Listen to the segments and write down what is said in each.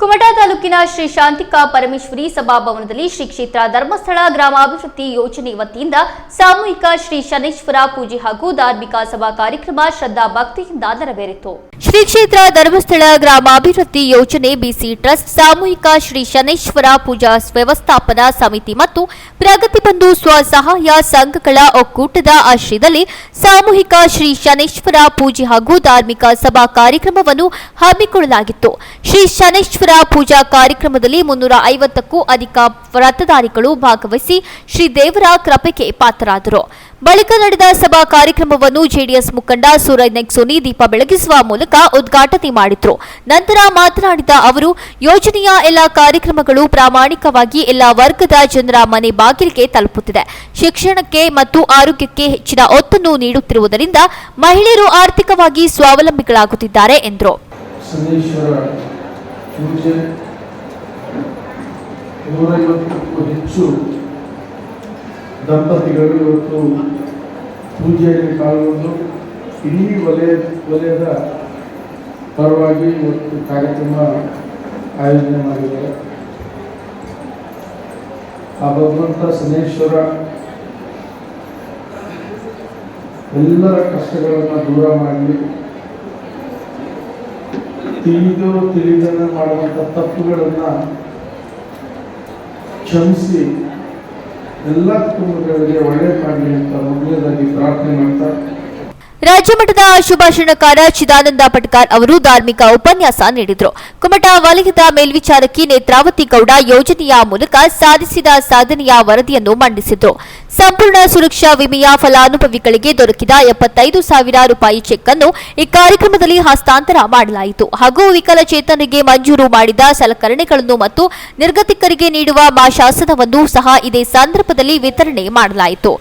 ಕುಮಟಾ ತಾಲೂಕಿನ ಶ್ರೀ ಶಾಂತಿಕಾ ಪರಮೇಶ್ವರಿ ಸಭಾಭವನದಲ್ಲಿ ಶ್ರೀ ಕ್ಷೇತ್ರ ಧರ್ಮಸ್ಥಳ ಗ್ರಾಮಾಭಿವೃದ್ಧಿ ಯೋಜನೆ ವತಿಯಿಂದ ಸಾಮೂಹಿಕ ಶ್ರೀ ಶನೇಶ್ವರ ಪೂಜೆ ಹಾಗೂ ಧಾರ್ಮಿಕ ಸಭಾ ಕಾರ್ಯಕ್ರಮ ಶ್ರದ್ಧಾ ಭಕ್ತಿಯಿಂದ ನೆರವೇರಿತು. ಶ್ರೀ ಕ್ಷೇತ್ರ ಧರ್ಮಸ್ಥಳ ಗ್ರಾಮಾಭಿವೃದ್ಧಿ ಯೋಜನೆ ಬಿಸಿ ಟ್ರಸ್ಟ್ ಸಾಮೂಹಿಕ ಶ್ರೀ ಶನೇಶ್ವರ ಪೂಜಾ ವ್ಯವಸ್ಥಾಪನಾ ಸಮಿತಿ ಮತ್ತು ಪ್ರಗತಿ ಬಂಧು ಸ್ವಸಹಾಯ ಸಂಘಗಳ ಒಕ್ಕೂಟದ ಆಶ್ರಯದಲ್ಲಿ ಸಾಮೂಹಿಕ ಶ್ರೀ ಶನೇಶ್ವರ ಪೂಜೆ ಹಾಗೂ ಧಾರ್ಮಿಕ ಸಭಾ ಕಾರ್ಯಕ್ರಮವನ್ನು ಹಮ್ಮಿಕೊಳ್ಳಲಾಗಿತ್ತು. ಶ್ರೀ ಶನೇಶ್ವರ ಪೂಜಾ ಕಾರ್ಯಕ್ರಮದಲ್ಲಿ ಮುನ್ನೂರ ಐವತ್ತಕ್ಕೂ ಅಧಿಕ ವ್ರತಧಾರಿಗಳು ಭಾಗವಹಿಸಿ ಶ್ರೀ ದೇವರ ಕೃಪೆಗೆ ಪಾತ್ರರಾದರು. ಬಳಿಕ ನಡೆದ ಸಭಾ ಕಾರ್ಯಕ್ರಮವನ್ನು ಜೆಡಿಎಸ್ ಮುಖಂಡ ಸೂರಜ್ ನೆಕ್ಸೋನಿ ದೀಪ ಬೆಳಗಿಸುವ ಮೂಲಕ ಉದ್ಘಾಟನೆ ಮಾಡಿದ್ರು. ನಂತರ ಮಾತನಾಡಿದ ಅವರು, ಯೋಜನೆಯ ಎಲ್ಲ ಕಾರ್ಯಕ್ರಮಗಳು ಪ್ರಾಮಾಣಿಕವಾಗಿ ಎಲ್ಲ ವರ್ಗದ ಜನರ ಮನೆ ಬಾಗಿಲಿಗೆ ತಲುಪುತ್ತಿದೆ. ಶಿಕ್ಷಣಕ್ಕೆ ಮತ್ತು ಆರೋಗ್ಯಕ್ಕೆ ಹೆಚ್ಚಿನ ಒತ್ತನ್ನು ನೀಡುತ್ತಿರುವುದರಿಂದ ಮಹಿಳೆಯರು ಆರ್ಥಿಕವಾಗಿ ಸ್ವಾವಲಂಬಿಗಳಾಗುತ್ತಿದ್ದಾರೆ ಎಂದರು. ಪೂಜೆ ನೂರೈವತ್ತಕ್ಕೂ ಹೆಚ್ಚು ದಂಪತಿಗಳು ಇವತ್ತು ಪೂಜೆಯಲ್ಲಿ ಪಾಲ್ಗೊಂಡು ಇಡೀ ವಲಯ, ವಲಯದ ಪರವಾಗಿ ಇವತ್ತು ಕಾರ್ಯಕ್ರಮ ಆಯೋಜನೆ ಮಾಡಿದ್ದಾರೆ. ಆ ಭಗವಂತ ಸನೇಶ್ವರ ಎಲ್ಲರ ಕಷ್ಟಗಳನ್ನು ದೂರ ಮಾಡಲಿ ತಿಳಿದು ತಿಳಿದನ್ನು ಮಾಡುವಂಥ ತಪ್ಪುಗಳನ್ನು ಕ್ಷಮಿಸಿ ಎಲ್ಲ ಕುಟುಂಬಗಳಿಗೆ ಒಳ್ಳೆಯ ಮಾಡಲಿ ಅಂತ ಮೊದಲನೇದಾಗಿ ಪ್ರಾರ್ಥನೆ ಮಾಡ್ತಾ ರಾಜ್ಯ ಮಟ್ಟದ ಶುಭಾಷಣಕಾರ ಚಿದಾನಂದ ಪಟ್ಕಾರ್ ಅವರು ಧಾರ್ಮಿಕ ಉಪನ್ಯಾಸ ನೀಡಿದರು. ಕುಮಟ ವಲಯದ ಮೇಲ್ವಿಚಾರಕಿ ನೇತ್ರಾವತಿ ಗೌಡ ಯೋಜನೆಯ ಮೂಲಕ ಸಾಧಿಸಿದ ಸಾಧನೆಯ ವರದಿಯನ್ನು ಮಂಡಿಸಿದರು. ಸಂಪೂರ್ಣ ಸುರಕ್ಷಾ ವಿಮೆಯ ಫಲಾನುಭವಿಗಳಿಗೆ ದೊರಕಿದ ಎಪ್ಪತ್ತೈದು ಸಾವಿರ ರೂಪಾಯಿ ಚೆಕ್ ಅನ್ನು ಈ ಕಾರ್ಯಕ್ರಮದಲ್ಲಿ ಹಸ್ತಾಂತರ ಮಾಡಲಾಯಿತು. ಹಾಗೂ ವಿಕಲಚೇತನರಿಗೆ ಮಂಜೂರು ಮಾಡಿದ ಸಲಕರಣೆಗಳನ್ನು ಮತ್ತು ನಿರ್ಗತಿಕರಿಗೆ ನೀಡುವ ಮಾಶಾಸನವನ್ನು ಸಹ ಇದೇ ಸಂದರ್ಭದಲ್ಲಿ ವಿತರಣೆ ಮಾಡಲಾಯಿತು.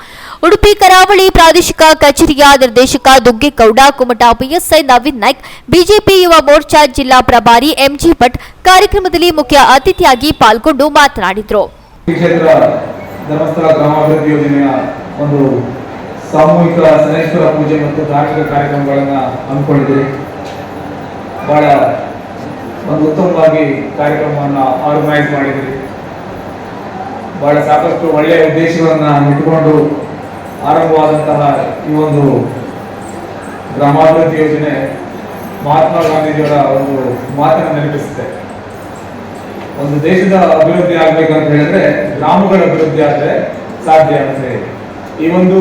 ಉಡುಪಿ ಕರಾವಳಿ ಪ್ರಾದೇಶಿಕ ಕಚೇರಿಯ ನಿರ್ದೇಶಕ ದುಗ್ಗೇಗೌಡ, ಕುಮಟಾ ಪಿಎಸ್ಐ ನವೀನ್ ನಾಯ್ಕ್, ಬಿಜೆಪಿ ಯುವ ಮೋರ್ಚಾ ಜಿಲ್ಲಾ ಪ್ರಭಾರಿ ಎಂಜಿ ಭಟ್ ಕಾರ್ಯಕ್ರಮದಲ್ಲಿ ಮುಖ್ಯ ಅತಿಥಿಯಾಗಿ ಪಾಲ್ಗೊಂಡು ಮಾತನಾಡಿದರು. ಒಂದು ಸಾಮೂಹಿಕ ಸನೇಶ್ವರ ಪೂಜೆ ಮತ್ತು ಧಾರ್ಮಿಕ ಕಾರ್ಯಕ್ರಮಗಳನ್ನು ಹಮ್ಮಿಕೊಂಡಿದ್ದೀರಿ. ಬಹಳ ಒಂದು ಉತ್ತಮವಾಗಿ ಕಾರ್ಯಕ್ರಮವನ್ನು ಆರ್ಗನೈಸ್ ಮಾಡಿದ್ದೀರಿ. ಬಹಳ ಸಾಕಷ್ಟು ಒಳ್ಳೆಯ ಉದ್ದೇಶಗಳನ್ನು ಇಟ್ಟುಕೊಂಡು ಆರಂಭವಾದಂತಹ ಈ ಒಂದು ಗ್ರಾಮಾಭಿವೃದ್ಧಿ ಯೋಜನೆ ಮಹಾತ್ಮ ಗಾಂಧೀಜಿಯವರ ಒಂದು ಮಾತನ್ನು ನೆನಪಿಸುತ್ತೆ. ಒಂದು ದೇಶದ ಅಭಿವೃದ್ಧಿ ಆಗ್ಬೇಕಂತ ಹೇಳಿದ್ರೆ ಗ್ರಾಮಗಳ ಅಭಿವೃದ್ಧಿ ಆದ್ರೆ ಸಾಧ್ಯ ಅಂತ ಹೇಳಿ. ಈ ಒಂದು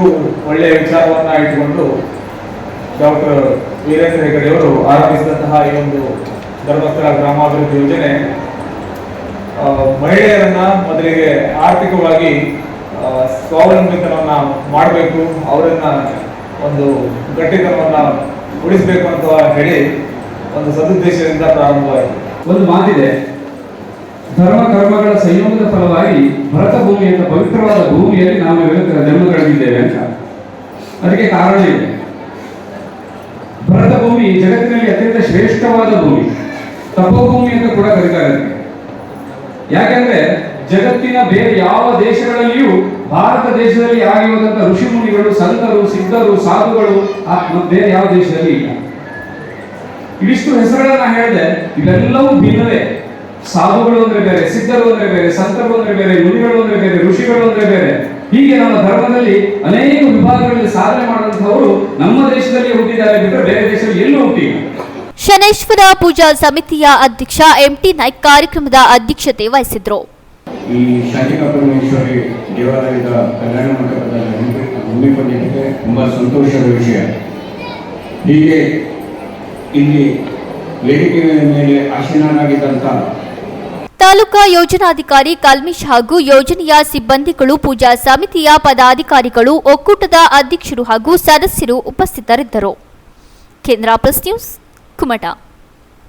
ಒಳ್ಳೆಯ ವಿಚಾರವನ್ನ ಇಟ್ಟುಕೊಂಡು ಡಾಕ್ಟರ್ ವೀರೇಂದ್ರ ಹೆಗಡೆ ಅವರು ಆರಂಭಿಸಿದಂತಹ ಈ ಒಂದು ಧರ್ಮಸ್ಥಳ ಗ್ರಾಮಾಭಿವೃದ್ಧಿ ಯೋಜನೆ ಮಹಿಳೆಯರನ್ನ ಮೊದಲಿಗೆ ಆರ್ಥಿಕವಾಗಿ ಆ, ಸ್ವಾವಲಂಬಿತನವನ್ನ ಮಾಡಬೇಕು ಅವರನ್ನ ಒಂದು ಗಟ್ಟಿತನವನ್ನ ಉಳಿಸಬೇಕು ಅಂತ ಹೇಳಿ ಒಂದು ಸದುದ್ದೇಶದಿಂದ ಪ್ರಾರಂಭವಾಯಿತು. ಒಂದು ಮಾತಿದೆ ಧರ್ಮ ಕರ್ಮಗಳ ಸಂಯೋಗದ ಫಲವಾಗಿ ಭರತ ಭೂಮಿಯನ್ನು ಪವಿತ್ರವಾದ ಭೂಮಿಯಲ್ಲಿ ನಾವು ಇವತ್ತಿನ ಜನ್ಮಗಳಿದ್ದೇವೆ ಅಂತ. ಅದಕ್ಕೆ ಕಾರಣ ಇದೆ. ಭರತ ಭೂಮಿ ಜಗತ್ತಿನಲ್ಲಿ ಅತ್ಯಂತ ಶ್ರೇಷ್ಠವಾದ ಭೂಮಿ. ತಪೋಭೂಮಿ ಅಂತ ಕೂಡ ಕರೀತಾರೆ ಯಾಕೆಂದ್ರೆ ಜಗತ್ತಿನ ಬೇರೆ ಯಾವ ದೇಶಗಳಲ್ಲಿಯೂ ಭಾರತ ದೇಶದಲ್ಲಿ ಆಗಿರುವಂತಹ ಋಷಿ ಮುನಿಗಳು ಸಂತರು, ಸಿದ್ಧರು, ಸಾಧುಗಳು ಬೇರೆ ಯಾವ ದೇಶದಲ್ಲಿ ಇಲ್ಲ. ಇವಿಷ್ಟು ಹೆಸರುಗಳನ್ನ ಹೇಳಿದೆ, ಇವೆಲ್ಲವೂ ಭಿನ್ನವೇ. ಸಾಧುಗಳು ಅಂದ್ರೆ ಬೇರೆ, ಸಿದ್ಧರು ಅಂದ್ರೆ ಬೇರೆ, ಸಂತರು ಅಂದ್ರೆ ಬೇರೆ, ಮುನಿಗಳು ಅಂದ್ರೆ ಬೇರೆ, ಋಷಿಗಳು ಅಂದ್ರೆ ಬೇರೆ. ಹೀಗೆ ನಮ್ಮ ಧರ್ಮದಲ್ಲಿ ಅನೇಕ ವಿಭಾಗಗಳಲ್ಲಿ ಸಾಧನೆ ಮಾಡುವಂತಹವರು ನಮ್ಮ ದೇಶದಲ್ಲಿ ಹುಟ್ಟಿದ್ದಾರೆ ಬಿಟ್ಟರೆ ಬೇರೆ ದೇಶದಲ್ಲಿ ಎಲ್ಲೂ ಹುಟ್ಟಿಲ್ಲ. ಶನೇಶ್ವರ ಪೂಜಾ ಸಮಿತಿಯ ಅಧ್ಯಕ್ಷ ಎಂಟಿ ನಾಯ್ಕ್ ಕಾರ್ಯಕ್ರಮದ ಅಧ್ಯಕ್ಷತೆ ವಹಿಸಿದ್ರು. ಈ ಶಾಂತಿಕಾ ದೇವಾಲಯದ ಕಲ್ಯಾಣ ಮಂಟಪದಲ್ಲಿ ಹಮ್ಮಿ- ಹಮ್ಮಿಕೊಂಡಿದ್ದಕ್ಕೆ ತುಂಬ ಸಂತೋಷದ ವಿಷಯ. ಹೀಗೆ ಇಲ್ಲಿ ವೇದಿಕೆ ಮೇಲೆ ಆಸೀನರಾಗಿದ್ದಂಥ ತಾಲೂಕಾ ಯೋಜನಾಧಿಕಾರಿ ಕಲ್ಮಿಶ್ ಹಾಗೂ ಯೋಜನೆಯ ಸಿಬ್ಬಂದಿಗಳು, ಪೂಜಾ ಸಮಿತಿಯ ಪದಾಧಿಕಾರಿಗಳು, ಒಕ್ಕೂಟದ ಅಧ್ಯಕ್ಷರು ಹಾಗೂ ಸದಸ್ಯರು ಉಪಸ್ಥಿತರಿದ್ದರು. ಕೇಂದ್ರ ಪ್ಲಸ್ ನ್ಯೂಸ್, ಕುಮಟಾ.